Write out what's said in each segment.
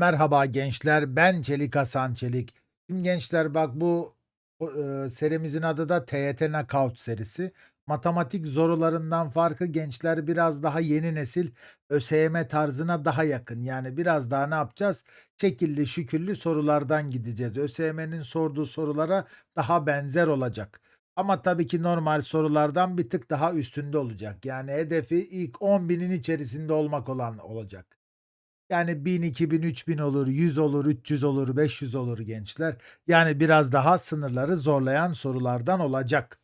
Merhaba gençler, ben Çelik Hasan Çelik. Şimdi gençler bak bu e, serimizin adı da TYT Knockout serisi. Matematik sorularından farkı gençler biraz daha yeni nesil ÖSYM tarzına daha yakın. Yani biraz daha ne yapacağız? Şekilli şüküllü sorulardan gideceğiz. ÖSYM'nin sorduğu sorulara daha benzer olacak. Ama tabii ki normal sorulardan bir tık daha üstünde olacak. Yani hedefi ilk 10 binin içerisinde olmak olan olacak. Yani 1000, 2000, 3000 olur, 100 olur, 300 olur, 500 olur gençler. Yani biraz daha sınırları zorlayan sorulardan olacak.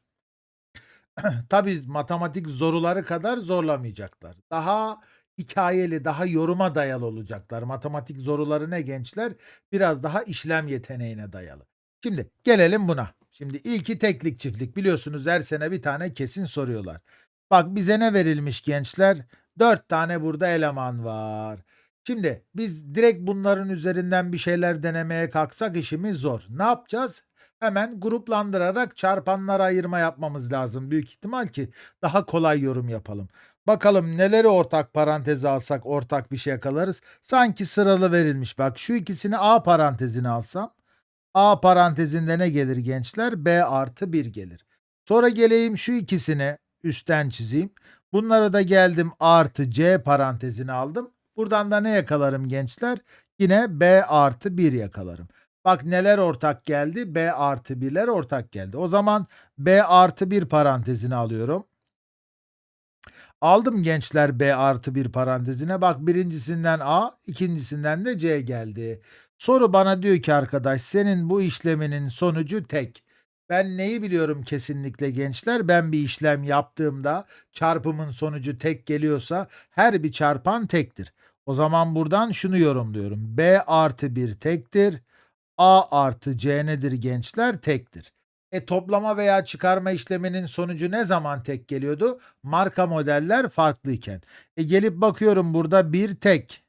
Tabii matematik soruları kadar zorlamayacaklar. Daha hikayeli, daha yoruma dayalı olacaklar. Matematik soruları ne gençler? Biraz daha işlem yeteneğine dayalı. Şimdi gelelim buna. Şimdi ilki teklik çiftlik. Biliyorsunuz her sene bir tane kesin soruyorlar. Bak bize ne verilmiş gençler? 4 tane burada eleman var. Şimdi biz direkt bunların üzerinden bir şeyler denemeye kalksak işimiz zor. Ne yapacağız? Hemen gruplandırarak çarpanlara ayırma yapmamız lazım büyük ihtimal ki daha kolay yorum yapalım. Bakalım neleri ortak paranteze alsak ortak bir şey yakalarız. Sanki sıralı verilmiş. Bak şu ikisini A parantezine alsam. A parantezinde ne gelir gençler? B artı 1 gelir. Sonra geleyim şu ikisini üstten çizeyim. Bunları da geldim artı C parantezine aldım. Buradan da ne yakalarım gençler? Yine B artı 1 yakalarım. Bak neler ortak geldi? B artı 1'ler ortak geldi. O zaman B artı 1 parantezine alıyorum. Aldım gençler B artı 1 parantezine. Bak birincisinden A, ikincisinden de C geldi. Soru bana diyor ki arkadaş senin bu işleminin sonucu tek. Ben neyi biliyorum kesinlikle gençler? Ben bir işlem yaptığımda çarpımın sonucu tek geliyorsa her bir çarpan tektir. O zaman buradan şunu yorumluyorum. B artı 1 tektir. A artı C nedir gençler? Tektir. E toplama veya çıkarma işleminin sonucu ne zaman tek geliyordu? Marka modeller farklıyken. E gelip bakıyorum burada bir tek.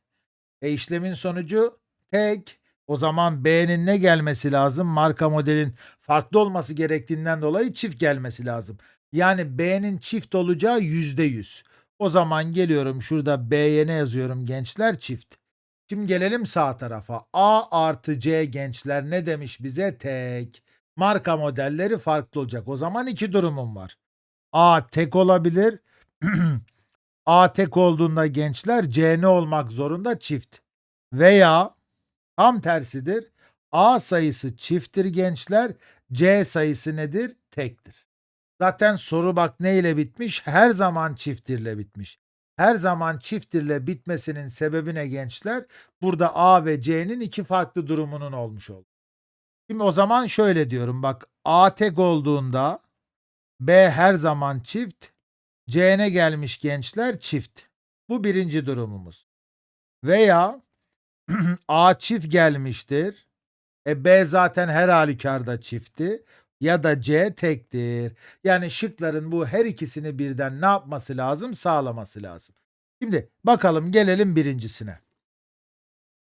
E işlemin sonucu tek. O zaman B'nin ne gelmesi lazım? Marka modelin farklı olması gerektiğinden dolayı çift gelmesi lazım. Yani B'nin çift olacağı yüzde yüz. O zaman geliyorum şurada B'ye ne yazıyorum gençler? Çift. Şimdi gelelim sağ tarafa. A artı C gençler ne demiş bize? Tek. Marka modelleri farklı olacak. O zaman iki durumum var. A tek olabilir. A tek olduğunda gençler C ne olmak zorunda? Çift. Veya tam tersidir. A sayısı çifttir gençler. C sayısı nedir? Tektir. Zaten soru bak ne ile bitmiş? Her zaman çiftirle bitmiş. Her zaman çiftirle bitmesinin sebebi ne gençler? Burada A ve C'nin iki farklı durumunun olmuş oldu. Şimdi o zaman şöyle diyorum bak A tek olduğunda B her zaman çift. C ne gelmiş gençler? Çift. Bu birinci durumumuz. Veya A çift gelmiştir. E B zaten her halükarda çiftti ya da C tektir. Yani şıkların bu her ikisini birden ne yapması lazım? Sağlaması lazım. Şimdi bakalım gelelim birincisine.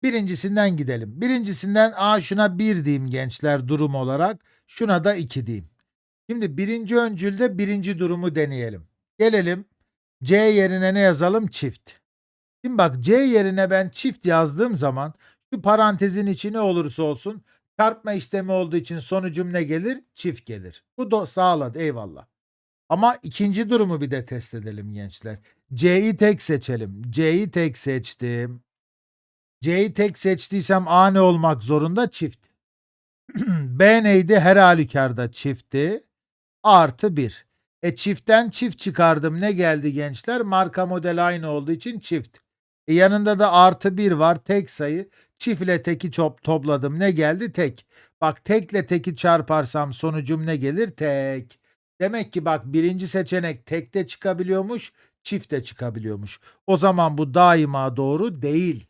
Birincisinden gidelim. Birincisinden A şuna 1 diyeyim gençler durum olarak. Şuna da 2 diyeyim. Şimdi birinci öncülde birinci durumu deneyelim. Gelelim C yerine ne yazalım? Çift. Şimdi bak C yerine ben çift yazdığım zaman şu parantezin içi ne olursa olsun Çarpma işlemi olduğu için sonucum ne gelir? Çift gelir. Bu da sağladı eyvallah. Ama ikinci durumu bir de test edelim gençler. C'yi tek seçelim. C'yi tek seçtim. C'yi tek seçtiysem A ne olmak zorunda? Çift. B neydi? Her halükarda çiftti. Artı 1. E çiftten çift çıkardım. Ne geldi gençler? Marka model aynı olduğu için çift. E yanında da artı 1 var. Tek sayı. Çiftle teki çok topladım. Ne geldi? Tek. Bak tekle teki çarparsam sonucum ne gelir? Tek. Demek ki bak birinci seçenek tekte çıkabiliyormuş, çifte çıkabiliyormuş. O zaman bu daima doğru değil.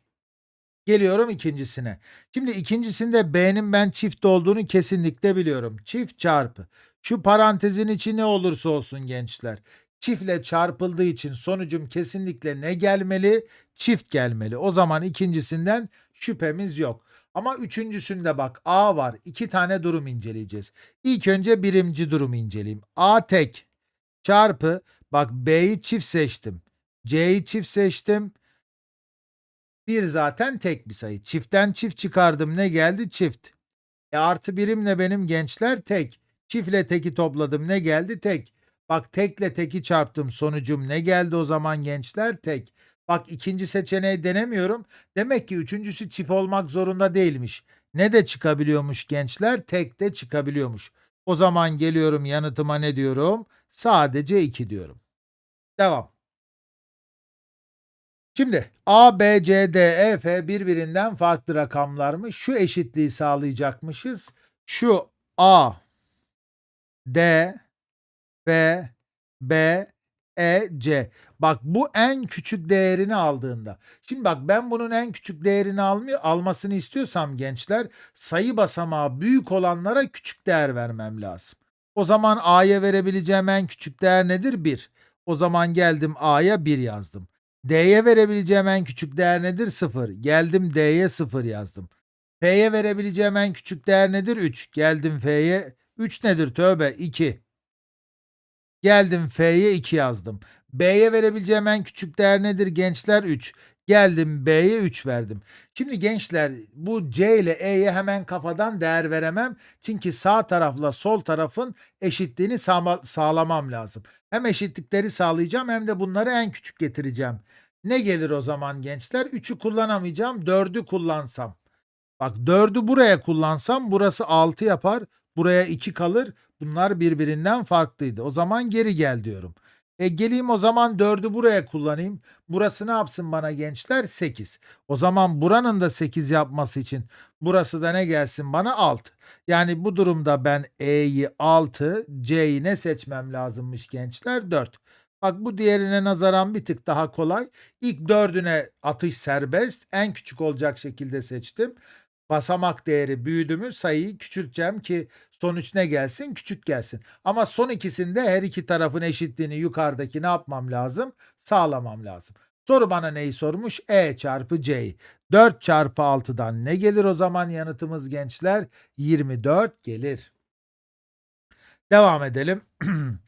Geliyorum ikincisine. Şimdi ikincisinde B'nin ben çift olduğunu kesinlikle biliyorum. Çift çarpı. Şu parantezin içi ne olursa olsun gençler. Çiftle çarpıldığı için sonucum kesinlikle ne gelmeli? Çift gelmeli. O zaman ikincisinden şüphemiz yok. Ama üçüncüsünde bak A var. İki tane durum inceleyeceğiz. İlk önce birinci durumu inceleyeyim. A tek çarpı bak B'yi çift seçtim. C'yi çift seçtim. 1 zaten tek bir sayı. Çiftten çift çıkardım ne geldi? Çift. E artı birimle benim gençler tek. Çiftle teki topladım ne geldi? Tek. Bak tekle teki çarptım sonucum ne geldi o zaman gençler? Tek. Bak ikinci seçeneği denemiyorum. Demek ki üçüncüsü çift olmak zorunda değilmiş. Ne de çıkabiliyormuş gençler? Tek de çıkabiliyormuş. O zaman geliyorum yanıtıma ne diyorum? Sadece 2 diyorum. Devam. Şimdi A, B, C, D, E, F birbirinden farklı rakamlarmış. Şu eşitliği sağlayacakmışız. Şu A, D, F, B, E, C. Bak bu en küçük değerini aldığında. Şimdi bak ben bunun en küçük değerini almıyor, almasını istiyorsam gençler sayı basamağı büyük olanlara küçük değer vermem lazım. O zaman A'ya verebileceğim en küçük değer nedir? 1. O zaman geldim A'ya 1 yazdım. D'ye verebileceğim en küçük değer nedir? 0. Geldim D'ye 0 yazdım. F'ye verebileceğim en küçük değer nedir? 3. Geldim F'ye 3 nedir? Tövbe 2. Geldim F'ye 2 yazdım. B'ye verebileceğim en küçük değer nedir gençler? 3. Geldim B'ye 3 verdim. Şimdi gençler bu C ile E'ye hemen kafadan değer veremem. Çünkü sağ tarafla sol tarafın eşitliğini sağma- sağlamam lazım. Hem eşitlikleri sağlayacağım hem de bunları en küçük getireceğim. Ne gelir o zaman gençler? 3'ü kullanamayacağım. 4'ü kullansam. Bak 4'ü buraya kullansam burası 6 yapar. Buraya 2 kalır. Bunlar birbirinden farklıydı. O zaman geri gel diyorum. E geleyim o zaman 4'ü buraya kullanayım. Burası ne yapsın bana gençler? 8. O zaman buranın da 8 yapması için burası da ne gelsin bana? 6. Yani bu durumda ben E'yi 6, C'yi ne seçmem lazımmış gençler? 4. Bak bu diğerine nazaran bir tık daha kolay. İlk dördüne atış serbest. En küçük olacak şekilde seçtim. Basamak değeri büyüdü mü sayıyı küçülteceğim ki sonuç ne gelsin? Küçük gelsin. Ama son ikisinde her iki tarafın eşitliğini yukarıdaki ne yapmam lazım? Sağlamam lazım. Soru bana neyi sormuş? E çarpı C'yi. 4 çarpı 6'dan ne gelir o zaman yanıtımız gençler? 24 gelir. Devam edelim.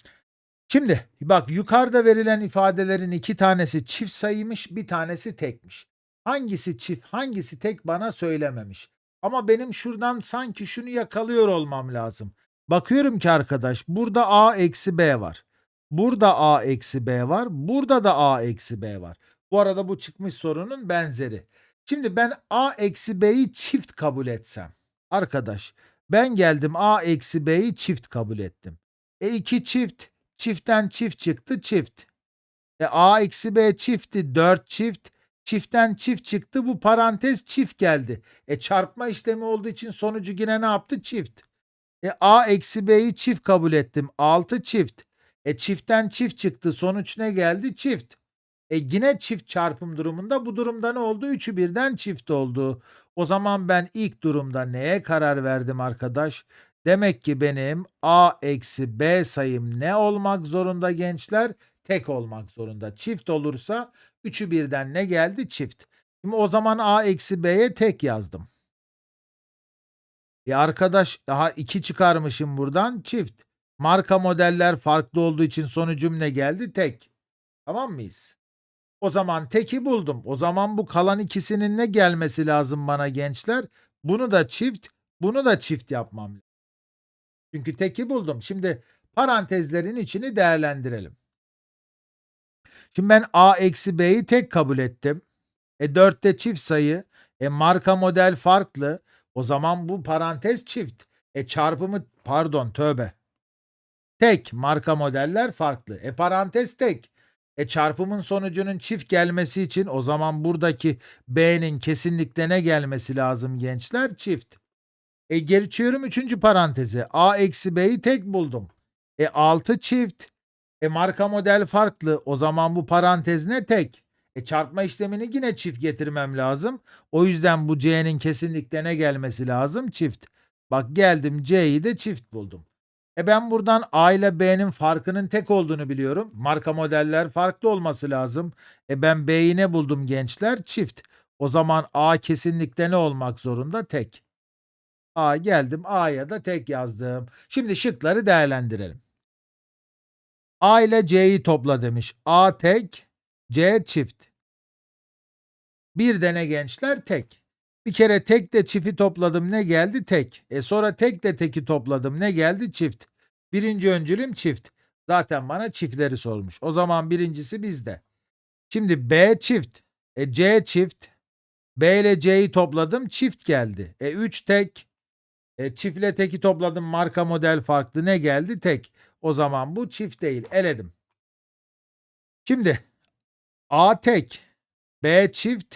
Şimdi bak yukarıda verilen ifadelerin iki tanesi çift sayıymış, bir tanesi tekmiş. Hangisi çift, hangisi tek bana söylememiş. Ama benim şuradan sanki şunu yakalıyor olmam lazım. Bakıyorum ki arkadaş burada a eksi b var. Burada a eksi b var. Burada da a eksi b var. Bu arada bu çıkmış sorunun benzeri. Şimdi ben a eksi b'yi çift kabul etsem. Arkadaş ben geldim a eksi b'yi çift kabul ettim. E 2 çift. Çiftten çift çıktı çift. E a eksi b çiftti 4 çift. Çiftten çift çıktı bu parantez çift geldi. E çarpma işlemi olduğu için sonucu yine ne yaptı? Çift. E a eksi b'yi çift kabul ettim. 6 çift. E çiftten çift çıktı. Sonuç ne geldi? Çift. E yine çift çarpım durumunda bu durumda ne oldu? Üçü birden çift oldu. O zaman ben ilk durumda neye karar verdim arkadaş? Demek ki benim a eksi b sayım ne olmak zorunda gençler? Tek olmak zorunda. Çift olursa üçü birden ne geldi? Çift. Şimdi o zaman a eksi b'ye tek yazdım. E arkadaş daha 2 çıkarmışım buradan çift. Marka modeller farklı olduğu için sonucum ne geldi? Tek. Tamam mıyız? O zaman teki buldum. O zaman bu kalan ikisinin ne gelmesi lazım bana gençler? Bunu da çift, bunu da çift yapmam lazım. Çünkü teki buldum. Şimdi parantezlerin içini değerlendirelim. Şimdi ben a eksi b'yi tek kabul ettim. E 4'te çift sayı. E marka model farklı. O zaman bu parantez çift. E çarpımı pardon tövbe. Tek marka modeller farklı. E parantez tek. E çarpımın sonucunun çift gelmesi için o zaman buradaki b'nin kesinlikle ne gelmesi lazım gençler? Çift. E geçiyorum üçüncü paranteze. A eksi b'yi tek buldum. E 6 çift. E marka model farklı. O zaman bu parantez ne tek? E çarpma işlemini yine çift getirmem lazım. O yüzden bu c'nin kesinlikle ne gelmesi lazım? Çift. Bak geldim c'yi de çift buldum. E ben buradan A ile B'nin farkının tek olduğunu biliyorum. Marka modeller farklı olması lazım. E ben B'yi ne buldum gençler? Çift. O zaman A kesinlikle ne olmak zorunda? Tek. A geldim A'ya da tek yazdım. Şimdi şıkları değerlendirelim. A ile C'yi topla demiş. A tek, C çift. Bir de ne gençler? Tek. Bir kere tek de çifi topladım ne geldi? Tek. E sonra tek de teki topladım ne geldi? Çift. Birinci öncülüm çift. Zaten bana çiftleri sormuş. O zaman birincisi bizde. Şimdi B çift. E C çift. B ile C'yi topladım çift geldi. E 3 tek. E çiftle teki topladım marka model farklı ne geldi? Tek. O zaman bu çift değil. Eledim. Şimdi A tek, B çift,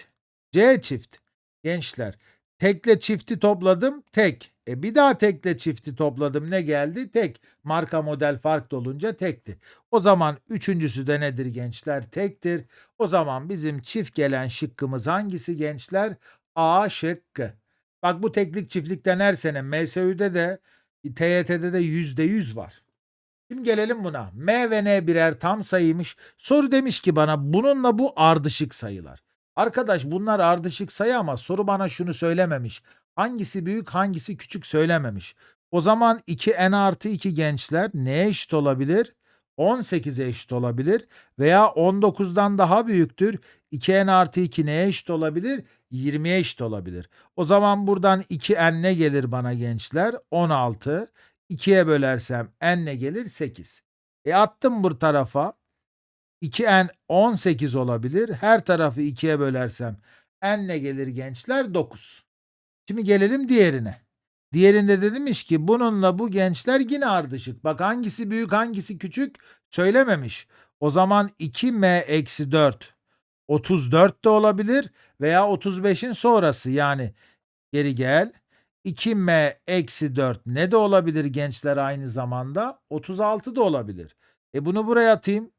C çift. Gençler tekle çifti topladım tek. E bir daha tekle çifti topladım ne geldi? Tek. Marka model farklı olunca tekti. O zaman üçüncüsü de nedir gençler? Tektir. O zaman bizim çift gelen şıkkımız hangisi gençler? A şıkkı. Bak bu teklik çiftlikten her sene MSÜ'de de TYT'de de yüzde yüz var. Şimdi gelelim buna. M ve N birer tam sayıymış. Soru demiş ki bana bununla bu ardışık sayılar. Arkadaş bunlar ardışık sayı ama soru bana şunu söylememiş. Hangisi büyük hangisi küçük söylememiş. O zaman 2n artı 2 gençler neye eşit olabilir? 18'e eşit olabilir veya 19'dan daha büyüktür. 2n artı 2 neye eşit olabilir? 20'ye eşit olabilir. O zaman buradan 2n ne gelir bana gençler? 16. 2'ye bölersem n ne gelir? 8. E attım bu tarafa. 2n 18 olabilir. Her tarafı 2'ye bölersem n ne gelir gençler? 9. Şimdi gelelim diğerine. Diğerinde de demiş ki bununla bu gençler yine ardışık. Bak hangisi büyük hangisi küçük söylememiş. O zaman 2m eksi 4 34 de olabilir veya 35'in sonrası yani geri gel. 2m eksi 4 ne de olabilir gençler aynı zamanda? 36 da olabilir. E bunu buraya atayım.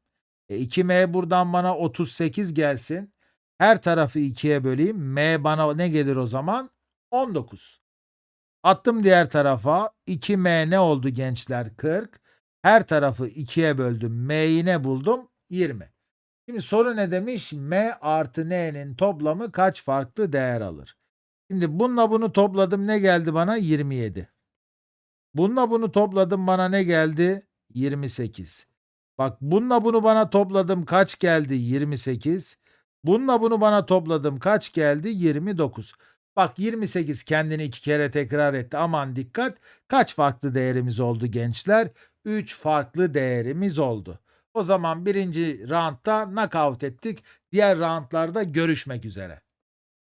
E 2m buradan bana 38 gelsin. Her tarafı 2'ye böleyim. m bana ne gelir o zaman? 19. Attım diğer tarafa. 2m ne oldu gençler? 40. Her tarafı 2'ye böldüm. m'yi ne buldum? 20. Şimdi soru ne demiş? m artı n'nin toplamı kaç farklı değer alır? Şimdi bununla bunu topladım ne geldi bana? 27. Bununla bunu topladım bana ne geldi? 28. Bak bununla bunu bana topladım kaç geldi? 28. Bununla bunu bana topladım kaç geldi? 29. Bak 28 kendini iki kere tekrar etti. Aman dikkat. Kaç farklı değerimiz oldu gençler? 3 farklı değerimiz oldu. O zaman birinci roundda knockout ettik. Diğer roundlarda görüşmek üzere.